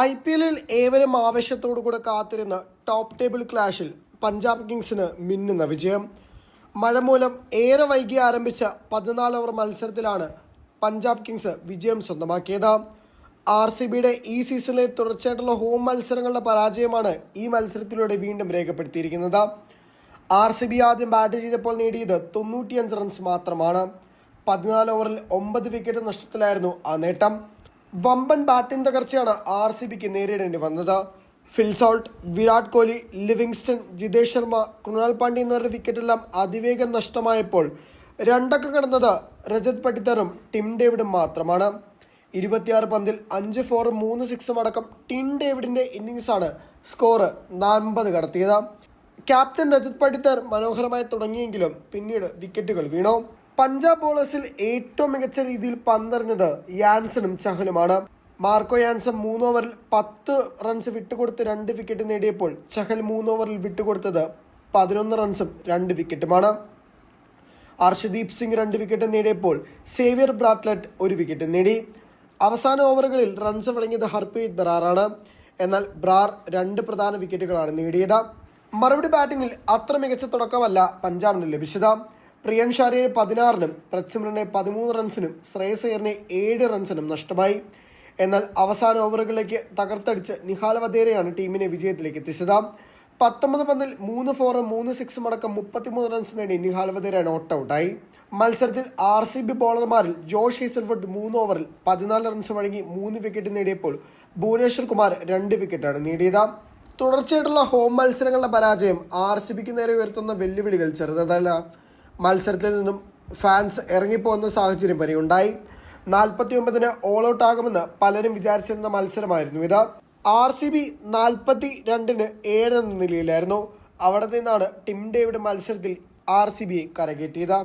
I P എല്ലിൽ ഏവരും ആവേശത്തോടു കൂടെ കാത്തിരുന്ന ടോപ്പ് ടേബിൾ ക്ലാഷിൽ പഞ്ചാബ് കിങ്സിന് മിന്നുന്ന വിജയം. മഴ മൂലം ഏറെ വൈകി ആരംഭിച്ച പതിനാല് ഓവർ മത്സരത്തിലാണ് പഞ്ചാബ് കിങ്സ് വിജയം സ്വന്തമാക്കിയത്. ആർ സി ബിയുടെ ഈ സീസണിലെ തുടർച്ചയായിട്ടുള്ള ഹോം മത്സരങ്ങളുടെ പരാജയമാണ് ഈ മത്സരത്തിലൂടെ വീണ്ടും രേഖപ്പെടുത്തിയിരിക്കുന്നത്. ആർ സി ബി ആദ്യം ബാറ്റ് ചെയ്തപ്പോൾ നേടിയത് തൊണ്ണൂറ്റിയഞ്ച് റൺസ് മാത്രമാണ്. പതിനാല് ഓവറിൽ ഒമ്പത് വിക്കറ്റ് നഷ്ടത്തിലായിരുന്നു ആ നേട്ടം. വമ്പൻ ബാറ്റിംഗ് തകർച്ചയാണ് ആർ സി ബിക്ക് നേരിടേണ്ടി വന്നത്. Phil Salt Virat Kohli Livingstone Jitesh Sharma Krunal Pandya എന്നിവരുടെ വിക്കറ്റെല്ലാം അതിവേഗം നഷ്ടമായപ്പോൾ രണ്ടക്ക കടന്നത് രജത് പട്ടിത്തറും ടിം ഡേവിഡും മാത്രമാണ്. ഇരുപത്തിയാറ് പന്തിൽ അഞ്ച് ഫോറും മൂന്ന് സിക്സും അടക്കം ടിം ഡേവിഡിന്റെ ഇന്നിങ്സാണ് സ്കോറ് നാൽപ്പത് കടത്തിയത്. ക്യാപ്റ്റൻ രജത് പട്ടിത്തർ മനോഹരമായി തുടങ്ങിയെങ്കിലും പിന്നീട് വിക്കറ്റുകൾ വീണു. പഞ്ചാബ് ബോളേഴ്സിൽ ഏറ്റവും മികച്ച രീതിയിൽ പന്തെറിഞ്ഞത് യാൻസനും ചഹലുമാണ്. മാർക്കോ യാൻസൺ മൂന്ന് ഓവറിൽ പത്ത് റൺസ് വിട്ടുകൊടുത്ത് രണ്ട് വിക്കറ്റ് നേടിയപ്പോൾ ചഹൽ മൂന്ന് ഓവറിൽ വിട്ടുകൊടുത്തത് പതിനൊന്ന് റൺസും രണ്ട് വിക്കറ്റുമാണ്. അർഷദീപ് സിംഗ് രണ്ട് വിക്കറ്റ് നേടിയപ്പോൾ സേവിയർ ബ്രാറ്റ്ലറ്റ് ഒരു വിക്കറ്റ് നേടി. അവസാന ഓവറുകളിൽ റൺസ് വഴങ്ങിയത് ഹർപ്രീത് ബ്രാറാണ് എന്നാൽ ബ്രാർ രണ്ട് പ്രധാന വിക്കറ്റുകളാണ് നേടിയത്. മറുപടി ബാറ്റിംഗിൽ അത്ര മികച്ച തുടക്കമല്ല പഞ്ചാബിന് ലഭിച്ചത്. പ്രിയൻ ഷാരിയെ പതിനാറിനും പ്രത്സിമറിനെ പതിമൂന്ന് റൺസിനും ശ്രേയസ് ഏഴ് റൺസിനും നഷ്ടമായി. എന്നാൽ അവസാന ഓവറുകളിലേക്ക് തകർത്തടിച്ച് നിഹാൽ വധേരയാണ് ടീമിനെ വിജയത്തിലേക്ക് എത്തിച്ചത്. പത്തൊമ്പത് പന്തിൽ മൂന്ന് ഫോറും മൂന്ന് സിക്സും അടക്കം മുപ്പത്തിമൂന്ന് റൺസ് നേടി നിഹാൽ വധേര നോട്ട് ഔട്ടായി മത്സരത്തിൽ ആർ സി ബി ബോളർമാരിൽ ജോഷ് ഹേസൽവുഡ് മൂന്ന് ഓവറിൽ പതിനാല് റൺസ് വഴങ്ങി മൂന്ന് വിക്കറ്റ് നേടിയപ്പോൾ ഭുവനേശ്വർ കുമാർ രണ്ട് വിക്കറ്റാണ് നേടിയത്. തുടർച്ചയായിട്ടുള്ള ഹോം മത്സരങ്ങളുടെ പരാജയം ആർ സി ബിക്ക് നേരെ ഉയർത്തുന്ന വെല്ലുവിളികൾ ചെറുതല്ല. മത്സരത്തിൽ നിന്നും ഫാൻസ് ഇറങ്ങിപ്പോകുന്ന സാഹചര്യം വരെ ഉണ്ടായി. നാൽപ്പത്തി ഒമ്പതിന് ഓൾ ഔട്ട് ആകുമെന്ന് പലരും വിചാരിച്ചിരുന്ന മത്സരമായിരുന്നു ഇത്. ആർ സി ബി നാൽപ്പത്തി രണ്ടിന് ഏഴ് എന്ന നിലയിലായിരുന്നു. അവിടെ നിന്നാണ് ടിം ഡേവിഡ് മത്സരത്തിൽ ആർ സി ബിയെ കരകയറ്റിയത്.